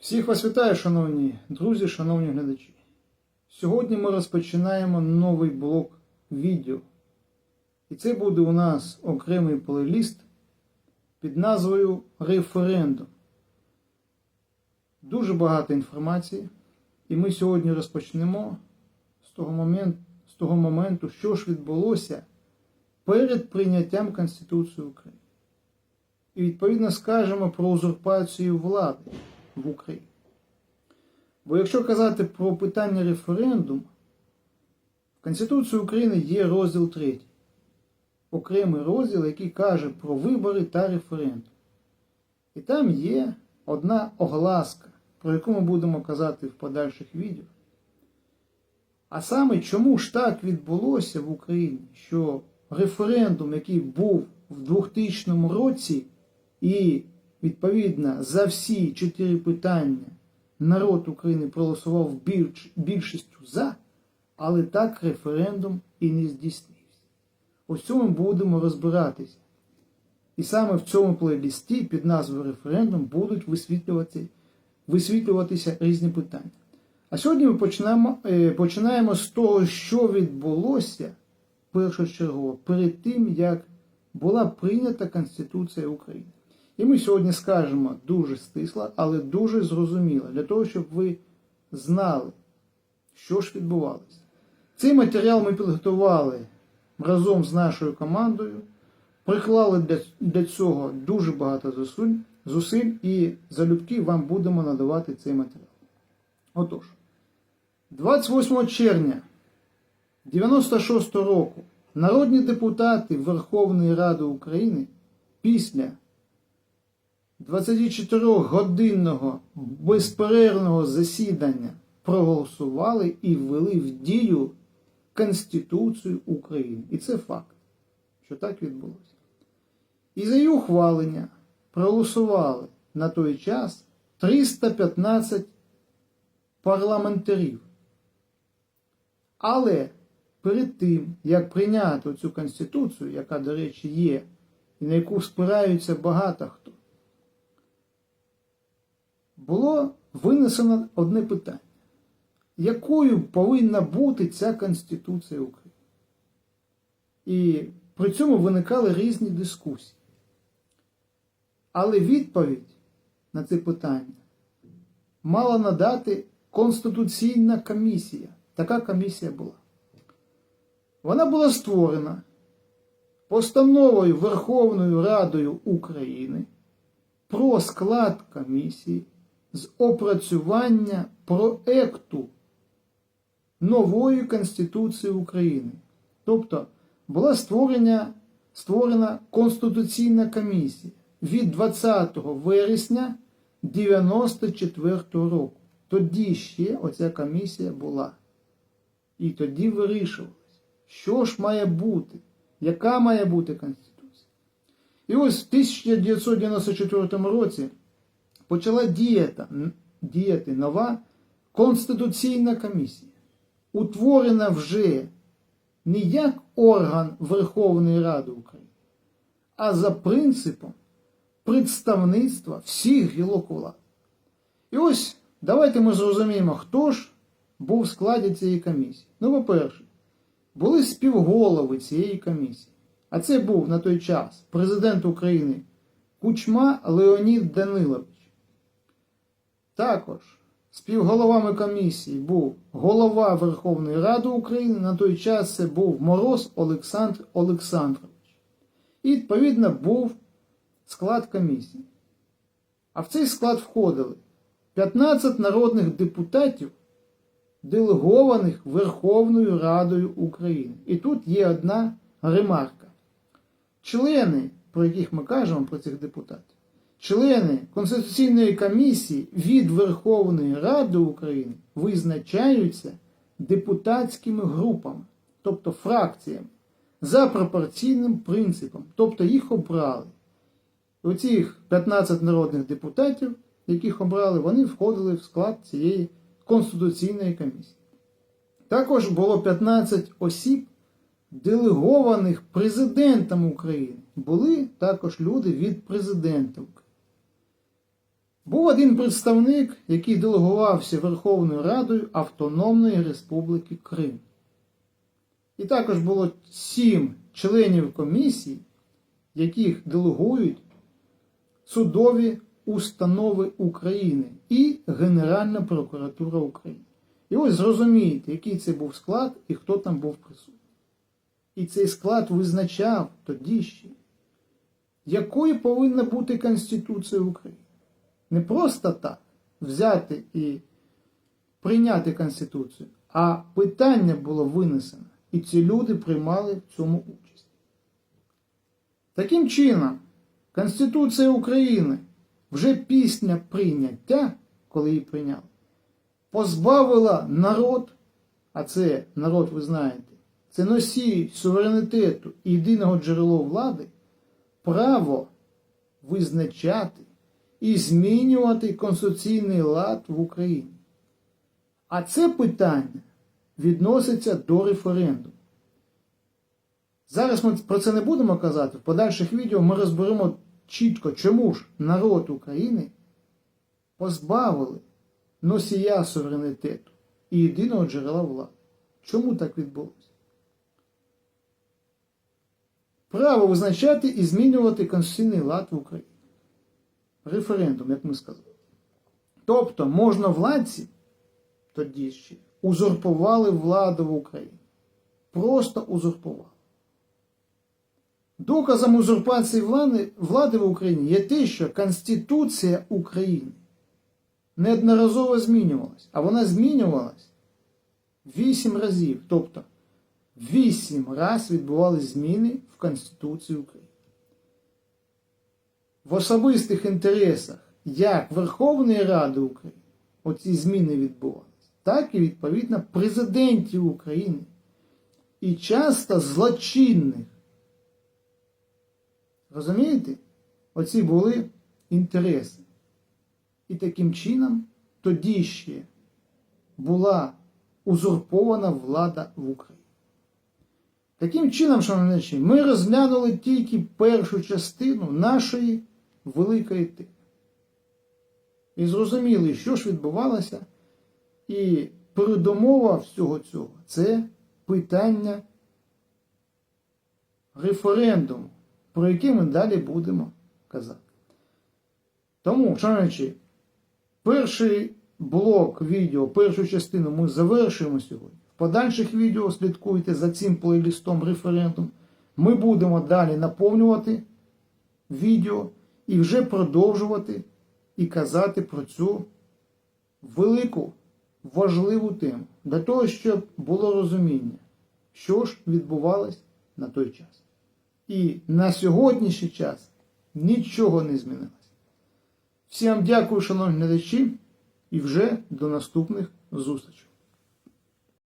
Всіх вас вітаю, шановні друзі, шановні глядачі. Сьогодні ми розпочинаємо новий блок відео. І це буде у нас окремий плейліст під назвою Референдум. Дуже багато інформації. І ми сьогодні розпочнемо з того моменту, з того моменту що ж відбулося перед прийняттям Конституції України. І відповідно скажемо про узурпацію влади в Україні. Бо якщо казати про питання референдуму, в Конституції України є розділ 3, окремий розділ, який каже про вибори та референдум. І там є одна огласка, про яку ми будемо казати в подальших відео. А саме, чому ж так відбулося в Україні, що референдум, який був в 2000 році, і відповідно за всі чотири питання народ України проголосував більш, більшістю за, але так референдум і не здійснився. Ось цьому будемо розбиратися. І саме в цьому плейлісті під назвою референдум будуть висвітлювати, висвітлюватися різні питання. А сьогодні ми починаємо, е, починаємо з того, що відбулося першочергово перед тим, як була прийнята Конституція України. І ми сьогодні скажемо дуже стисло, але дуже зрозуміло, для того, щоб ви знали, що ж відбувалося. Цей матеріал ми підготували разом з нашою командою, приклали для, цього дуже багато зусиль, зусиль і залюбки вам будемо надавати цей матеріал. Отож, 28 червня 96 року народні депутати Верховної Ради України після 24-годинного безперервного засідання проголосували і ввели в дію Конституцію України. І це факт, що так відбулося. І за її ухвалення проголосували на той час 315 парламентарів. Але перед тим, як прийняти цю Конституцію, яка, до речі, є, і на яку спираються багато хто, було винесено одне питання. Якою повинна бути ця Конституція України? І при цьому виникали різні дискусії. Але відповідь на це питання мала надати Конституційна комісія. Така комісія була. Вона була створена постановою Верховною Радою України про склад комісії з опрацювання проекту нової Конституції України. Тобто була створення, створена Конституційна комісія від 20 вересня 94 року. Тоді ще оця комісія була. І тоді вирішувалось, що ж має бути, яка має бути Конституція. І ось в 1994 році почала діяти, діяти нова Конституційна комісія, утворена вже не як орган Верховної Ради України, а за принципом представництва всіх гілок влади. І ось давайте ми зрозуміємо, хто ж був в складі цієї комісії. Ну, по-перше, були співголови цієї комісії. А це був на той час президент України Кучма Леонід Данилович. Також співголовами комісії був голова Верховної Ради України, на той час це був Мороз Олександр Олександрович. І, відповідно, був склад комісії. А в цей склад входили 15 народних депутатів, делегованих Верховною Радою України. І тут є одна ремарка. Члени, про яких ми кажемо про цих депутатів, члени Конституційної комісії від Верховної Ради України визначаються депутатськими групами, тобто фракціями, за пропорційним принципом, тобто їх обрали. Оцих 15 народних депутатів, яких обрали, вони входили в склад цієї Конституційної комісії. Також було 15 осіб, делегованих президентом України. Були також люди від президента України. Був один представник, який делегувався Верховною Радою Автономної Республіки Крим. І також було сім членів комісії, яких делегують судові установи України і Генеральна прокуратура України. І ось зрозумієте, який це був склад і хто там був присутній. І цей склад визначав тоді ще, якою повинна бути Конституція України. Не просто так взяти і прийняти Конституцію, а питання було винесено, і ці люди приймали в цьому участь. Таким чином, Конституція України вже після прийняття, коли її прийняли, позбавила народ, а це народ, ви знаєте, це носій суверенітету і єдиного джерело влади, право визначати і змінювати конституційний лад в Україні. А це питання відноситься до референдуму. Зараз ми про це не будемо казати. В подальших відео ми розберемо чітко, чому ж народ України позбавили носія суверенітету і єдиного джерела влади. Чому так відбулося? Право визначати і змінювати конституційний лад в Україні. Референдум, як ми сказали. Тобто можна владці тоді ще узурпували владу в Україні. Просто узурпували. Доказом узурпації влади, влади в Україні є те, що Конституція України неодноразово змінювалась, а вона змінювалась вісім разів. Тобто вісім разів відбувалися зміни в Конституції України. В особистих інтересах як Верховної Ради України оці зміни відбувалися, так і відповідно президентів України і часто злочинних. Розумієте? Оці були інтереси. І таким чином тоді ще була узурпована влада в Україні. Таким чином, шановні, ми розглянули тільки першу частину нашої великої теми. І зрозуміли, що ж відбувалося, і передумова всього цього це питання референдуму, про яке ми далі будемо казати. Тому, шановні, перший блок відео, першу частину ми завершуємо сьогодні. В подальших відео слідкуйте за цим плейлистом референдум. Ми будемо далі наповнювати відео і вже продовжувати і казати про цю велику важливу тему для того, щоб було розуміння, що ж відбувалось на той час. І на сьогоднішній час нічого не змінилось. Всім дякую, шановні глядачі, і вже до наступних зустрічей.